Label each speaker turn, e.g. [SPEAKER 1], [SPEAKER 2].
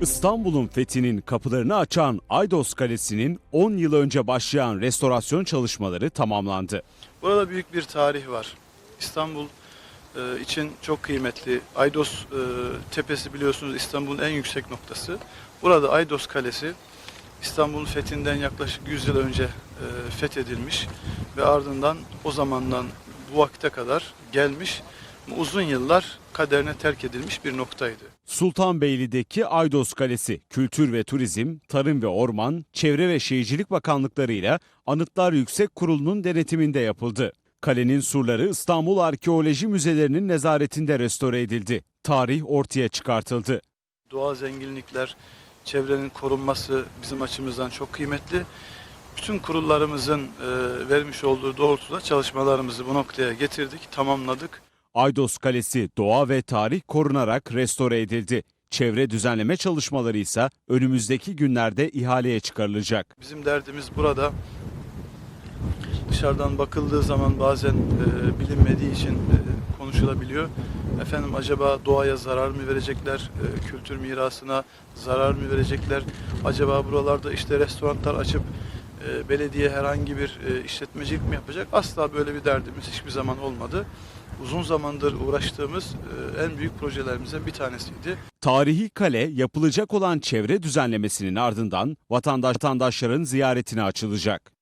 [SPEAKER 1] İstanbul'un fethinin kapılarını açan Aydos Kalesi'nin 10 yıl önce başlayan restorasyon çalışmaları tamamlandı.
[SPEAKER 2] Burada büyük bir tarih var. İstanbul e, için çok kıymetli. Aydos e, Tepesi biliyorsunuz İstanbul'un en yüksek noktası. Burada Aydos Kalesi İstanbul'un fethinden yaklaşık 100 yıl önce e, fethedilmiş ve ardından o zamandan bu vakte kadar gelmiş uzun yıllar kaderine terk edilmiş bir noktaydı.
[SPEAKER 1] Sultanbeyli'deki Aydos Kalesi, Kültür ve Turizm, Tarım ve Orman, Çevre ve Şehircilik Bakanlıkları ile Anıtlar Yüksek Kurulu'nun denetiminde yapıldı. Kalenin surları İstanbul Arkeoloji Müzelerinin nezaretinde restore edildi. Tarih ortaya çıkartıldı.
[SPEAKER 2] Doğal zenginlikler, çevrenin korunması bizim açımızdan çok kıymetli. Bütün kurullarımızın e, vermiş olduğu doğrultuda çalışmalarımızı bu noktaya getirdik, tamamladık.
[SPEAKER 1] Aydos Kalesi doğa ve tarih korunarak restore edildi. Çevre düzenleme çalışmaları ise önümüzdeki günlerde ihaleye çıkarılacak.
[SPEAKER 2] Bizim derdimiz burada dışarıdan bakıldığı zaman bazen e, bilinmediği için e, konuşulabiliyor. Efendim acaba doğaya zarar mı verecekler, e, kültür mirasına zarar mı verecekler? Acaba buralarda işte restoranlar açıp e, belediye herhangi bir e, işletmecilik mi yapacak? Asla böyle bir derdimiz hiçbir zaman olmadı. Uzun zamandır uğraştığımız e, en büyük projelerimizden bir tanesiydi.
[SPEAKER 1] Tarihi kale yapılacak olan çevre düzenlemesinin ardından vatandaş vatandaşların ziyaretine açılacak.